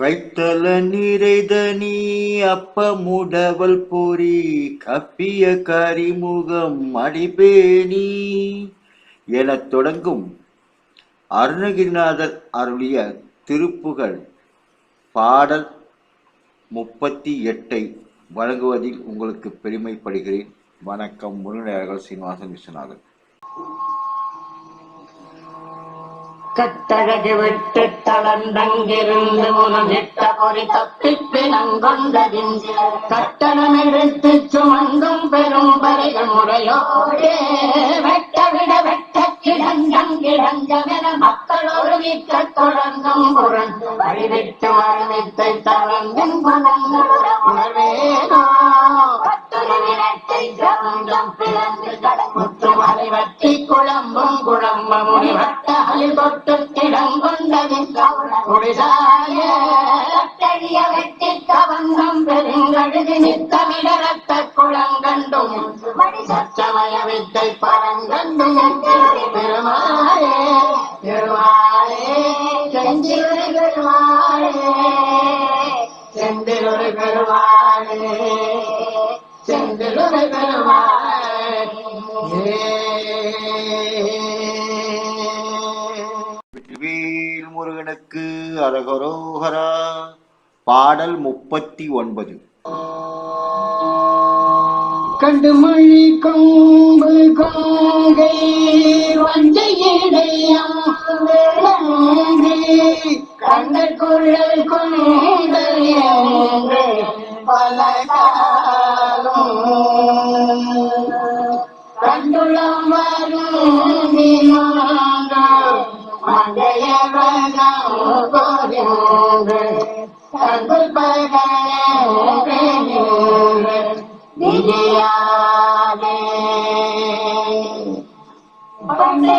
கைத்தல நிறைதனி அப்பமுடவல் பொறி கப்பிய கரிமுகம் அடிபேணி எனத் தொடங்கும் அருணகிரிநாதர் அருளிய திருப்புகழ் பாடல் முப்பத்தி எட்டை வழங்குவதில் உங்களுக்கு பெருமைப்படுகிறேன். வணக்கம். முருகர்கள் சீனிவாசன் விஸ்வநாதன். கட்டழகு விட்டு தளர்ந்தங்கிருந்து உனதிட்ட பொறி தப்பிப் பிணங்கொண்டதின்றி கட்டணம் எடுத்து சுமந்தும் பெரும் பரிகள் முறையோடே வெட்ட விட வெட்ட கிடந்தம் கிடந்தமென ஒரு விற்க தொடர்ந்தும் புறந்து வழிவிட்டு மறுவித்தை தளர்ந்தும் புலங்களுட உணர்வேனோ பத்துரு விரட்டை கவங்கம் பிறந்து கடமுற்று குழம்பும் குழம்ப முடிவட்ட அழில் தொட்டு கிடங்கொண்டதின் குடிசாய வெட்டி கவங்கம் பெருங்கழுதி நித்தமிட ரத்த குளங்கண்டும் சச்சமய வித்தை பரங்கண்டும் பெருமாளே பெருமாளே செஞ்சிரு பெருமாளே பெருமாளே. செந்திலுரை பெருமாளே வெற்றிவேல் முருகனுக்கு அரகரோகரா பாடல் முப்பத்தி ஒன்பது. கண்டுமொழி கொம்பு கொங்கை வஞ்சையிடையம் கண்ட குழல் கொண்டல் என்று பல கண்டுளம் வரும் மங்கையவனம் கோரிந்து கண்குள் பகவே பண்டை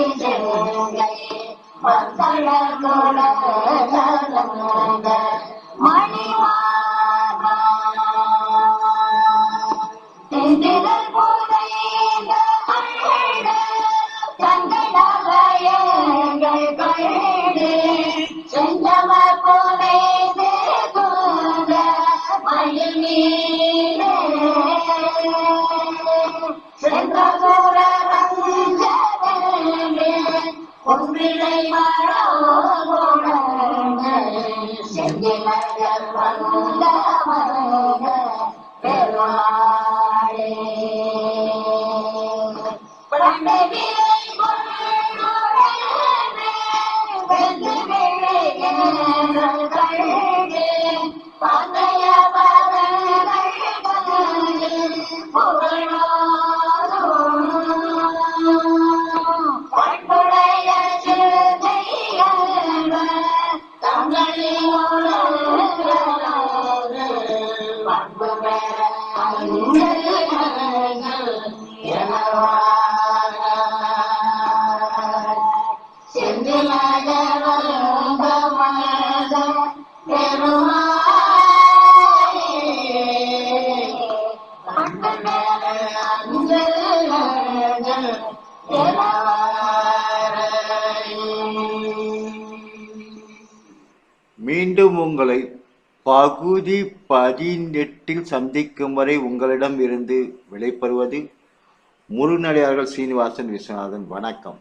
லெக்குரமடோதை ஜெங்கை மங்கள குலதலங்க மணிமார்பா தென்றிதழ் ஒன்றிலை மரோகுணங்க செந்திலகர் வந்த பெருமாளே Hallelujah. மீண்டும் உங்களை பகுதி பதினெட்டில் சந்திக்கும் வரை உங்களிடம் இருந்து விடைபெறுவது முருநடையார்கள் சீனிவாசன் விஸ்வநாதன். வணக்கம்.